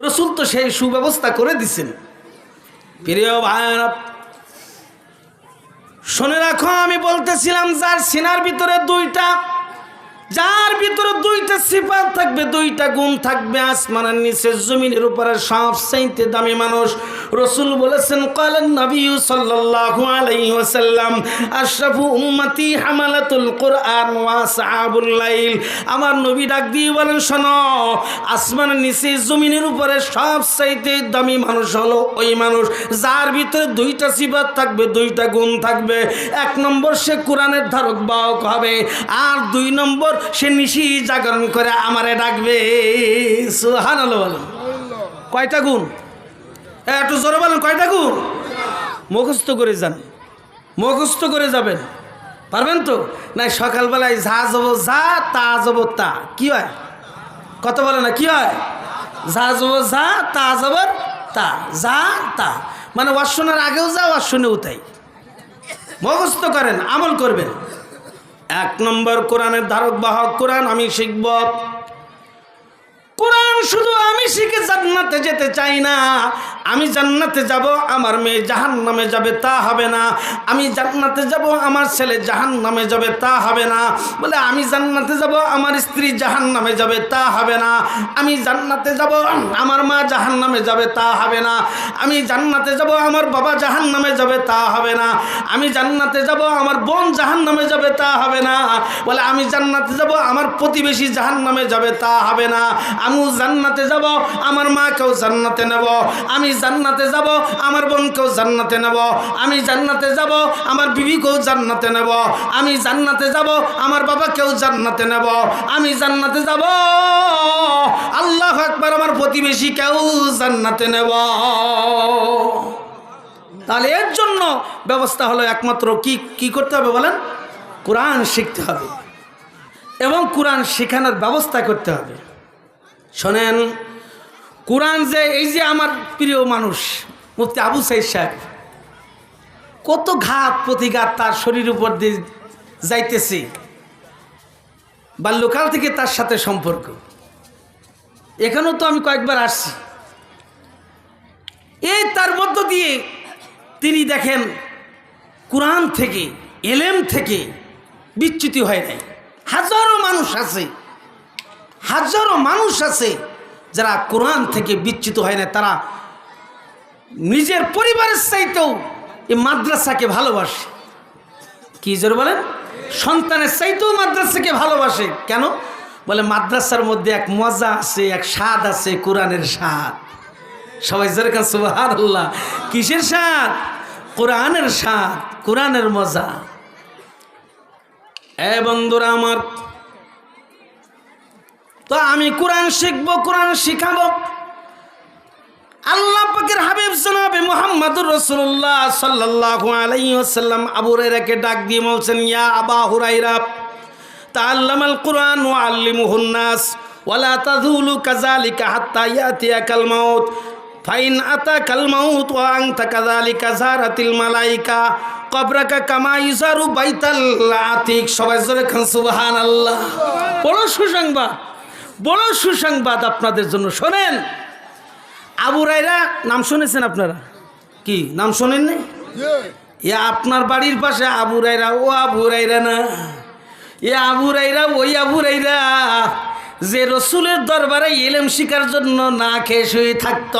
রসুল তো সেই সুব্যবস্থা করে দিছেন। প্রিয় ভাইরা শুনে রাখো, আমি বলতেছিলাম, যার সিনার ভিতরে দুইটা যার ভিতরে দুইটা সিফাত থাকবে, দুইটা গুণ থাকবে, আসমানের নিচে, জমিনের উপরে সব চাইতে দামি মানুষ। রসুল বলেছেন, কালেন নবী সাল্লাল্লাহু আলাইহি ওয়াসাল্লাম, আশরাফু উম্মতি হামালাতুল কোরআন ওয়া সাহাবুল লাইল। আমার নবী ডাক দিয়ে বলেন, শোনো, আসমানের নিচে, জমিনের উপরে সব চাইতে দামি মানুষ হলো ওই মানুষ। যার ভিতরে দুইটা সিফাত থাকবে, দুইটা গুণ থাকবে। এক নম্বর সে কোরআনের ধারক বাহক হবে, আর দুই নম্বর সে নিশি জাগরণ করে আমারে ডাকবে। সুহান কয়টা গুণ? একটু জোরে বলেন, কয়টা গুণ? মুখস্থ করে যান। মুখস্থ করে যাবেন। পারবেন তো? না সকালবেলায় যা যাব যা তা যাব তা। কি হয়? কত বলে না, কি হয়? যা যাব যা তা যাব তা। যা, তা। মানে ওয়াশনের আগেও যা ওয়াশনেও তাই। মুখস্থ করেন, আমল করবেন। এক নম্বর কোরআনের ধারক বাহক কোরআন আমি শিখব। শুধু আমি শিখে জান্নাতে যেতে চাই না। আমি জান্নাতে যাব, আমার মেয়ে জাহান নামে যাবে, তা হবে না। আমি জান্নাতে যাব, আমার ছেলে জাহান নামে যাবে, তা হবে না। বলে, আমি জান্নাতে যাব, আমার স্ত্রী জাহান নামে যাবে, তা হবে না। আমি জান্নাতে যাব, আমার মা জাহান নামে যাবে, তা হবে না। আমি জান্নাতে যাব, আমার বাবা জাহান নামে যাবে, তা হবে না। আমি জান্নাতে যাব, আমার বোন জাহান নামে যাবে, তা হবে না। বলে, আমি জান্নাতে যাব, আমার প্রতিবেশী জাহান নামে যাবে, তা হবে না। আমি জান্নাতে যাব, আমার মাকেও জান্নাতে নেব, আমি জান্নাতে যাব, আমার বোনকেও জান্নাতে নেব, আমি জান্নাতে যাব, আমার বিবিকেও জান্নাতে নেব, আমি জান্নাতে যাব, আমার বাবাকেও জান্নাতে নেব, আমি জান্নাতে যাব। আল্লাহ একবার আমার প্রতিবেশীকেও জান্নাতে নেব। তাহলে এর জন্য ব্যবস্থা হলো একমাত্র কি কি করতে হবে বলেন? কোরআন শিখতে হবে এবং কোরআন শেখানোর ব্যবস্থা করতে হবে। শোনেন, কোরআন যে, এই যে আমার প্রিয় মানুষ, মুফতি আবু সাইদ সাহেব, কত ঘাত প্রতিঘাত তার শরীর উপর দিয়ে যাইতেছে। বাল্যকাল থেকে তার সাথে সম্পর্ক। এখানেও তো আমি কয়েকবার আসছি। এই তার মধ্য দিয়ে তিনি দেখেন, কোরআন থেকে, এলেম থেকে বিচ্যুতি হয় নাই। হাজারো মানুষ আছে। হাজারো মানুষ আছে যারা কোরআন থেকে বিচ্যুত হয় না, তারা নিজের পরিবারের চাইতেও এই মাদ্রাসাকে ভালোবাসে। কি জোর বলেন? সন্তানের চাইতেও মাদ্রাসাকে ভালোবাসে। কেন? বলে মাদ্রাসার মধ্যে এক মজা আছে, এক স্বাদ আছে, কোরআনের স্বাদ। সবাই যেরকম সুবাহার আল্লাহ কিসের স্বাদ? কোরআনের স্বাদ, কোরআনের মজা। এ বন্ধুরা আমার তো আমি কোরআন শিখব, কোরআন শিখাবো। আল্লাহ পাকের হাবিব জনাবে মোহাম্মদুর রসুল্লাহ সাল্লাল্লাহু আলাইহি ওয়াসাল্লাম আবু হুরায়রাকে ডাক দিয়ে বলছেন, ইয়া আবা হুরাইরা তাআল্লামাল কুরআন ওয়া আল্লিমুহুন নাস ওয়ালা তাযুলু কাযালিকা হাত্তা ইয়াতিয়াকাল মাউত, ফাইন আতাকাল মাউত ওয়া আনতা কাযালিকা জারাতিল মালাইকা, কবরাকা কামা ইজারু বাইতাল আতিক। সবাই জোরে খান, সুবহানাল্লাহ। বড় সুসংবাদ। বড় সুসংবাদ আপনাদের জন্য। শোনেন আবু রায়রা নাম শুনেছেন আপনারা? কি নাম শোনেননি? এ আপনার বাড়ির পাশে আবু রায়রা ও আবু রায়রা না। এ আবু রায়রা ওই আবু রাইরা যে রসুলের দরবারে এলেম শিকার জন্য না খেয়ে শুয়ে থাকত।